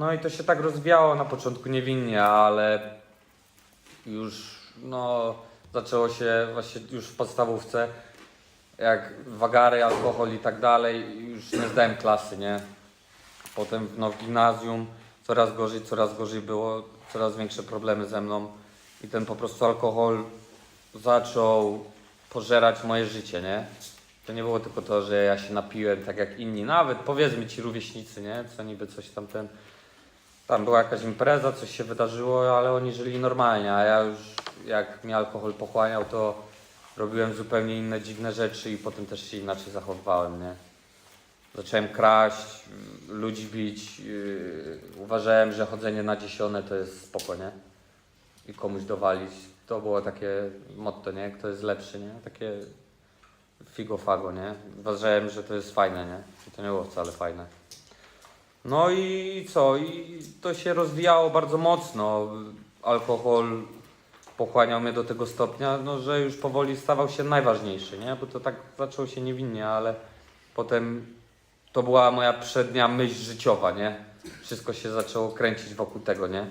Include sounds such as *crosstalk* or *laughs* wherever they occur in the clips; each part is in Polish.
No i to się tak rozwijało na początku niewinnie, ale już no zaczęło się właśnie już w podstawówce, jak wagary, alkohol i tak dalej, już nie zdałem klasy, nie? Potem no, w gimnazjum coraz gorzej, coraz gorzej było, coraz większe problemy ze mną i ten po prostu alkohol zaczął pożerać moje życie, nie? To nie było tylko to, że ja się napiłem tak jak inni, nawet powiedzmy ci rówieśnicy, nie? Co niby coś tam ten... Tam była jakaś impreza, coś się wydarzyło, ale oni żyli normalnie, a ja już jak mnie alkohol pochłaniał, to robiłem zupełnie inne dziwne rzeczy i potem też się inaczej zachowywałem, nie? Zacząłem kraść, ludzi bić, yy, uważałem, że chodzenie na dziesione to jest spoko, nie? I komuś dowalić. To było takie motto, nie? Kto jest lepszy, nie? Takie figo fago, nie? Uważałem, że to jest fajne, nie? I to nie było wcale fajne. No i co? I to się rozwijało bardzo mocno. Alkohol pochłaniał mnie do tego stopnia, no, że już powoli stawał się najważniejszy, nie? Bo to tak zaczęło się niewinnie, ale potem to była moja przednia myśl życiowa, nie? Wszystko się zaczęło kręcić wokół tego, nie?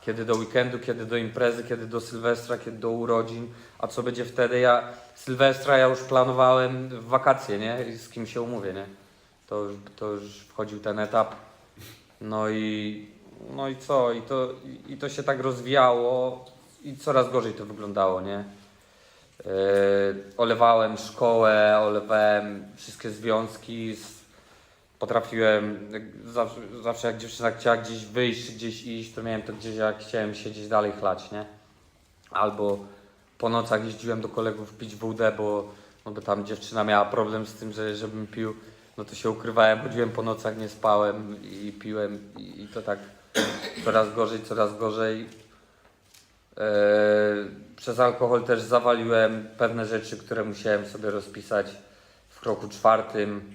Kiedy do weekendu, kiedy do imprezy, kiedy do Sylwestra, kiedy do urodzin, a co będzie wtedy? Ja Sylwestra ja już planowałem w wakacje, nie? I z kim się umówię, nie? To to już wchodził ten etap. No i, no i co? I to, i- to się tak rozwijało i coraz gorzej to wyglądało, nie? Yy, olewałem szkołę, olewałem wszystkie związki. Z, potrafiłem, zawsze, zawsze jak dziewczyna chciała gdzieś wyjść, gdzieś iść, to miałem to gdzieś jak chciałem siedzieć dalej chlać, nie? Albo po nocach jeździłem do kolegów pić wódę, bo, no bo tam dziewczyna miała problem z tym, że żebym pił, no to się ukrywałem, chodziłem po nocach, nie spałem i piłem i, i to tak coraz gorzej, coraz gorzej. Eee, przez alkohol też zawaliłem pewne rzeczy, które musiałem sobie rozpisać w kroku czwartym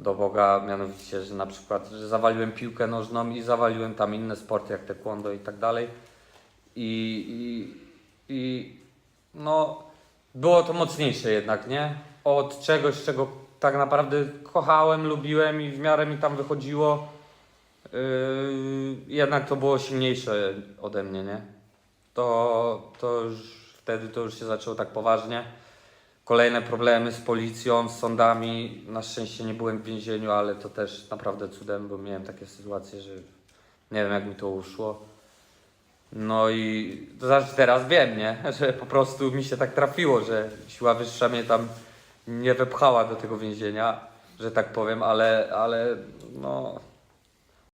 do Boga, mianowicie, że na przykład, że zawaliłem piłkę nożną i zawaliłem tam inne sporty jak taekwondo i tak dalej. I, i, i no, było to mocniejsze jednak, nie? Od czegoś, czego tak naprawdę kochałem, lubiłem i w miarę mi tam wychodziło, yy, jednak to było silniejsze ode mnie, nie? To, to już wtedy to już się zaczęło tak poważnie. Kolejne problemy z policją, z sądami. Na szczęście nie byłem w więzieniu, ale to też naprawdę cudem, bo miałem takie sytuacje, że nie wiem jak mi to uszło. No i to znaczy teraz wiem, nie? *laughs* Że po prostu mi się tak trafiło, że siła wyższa mnie tam nie wepchała do tego więzienia, że tak powiem, ale, ale no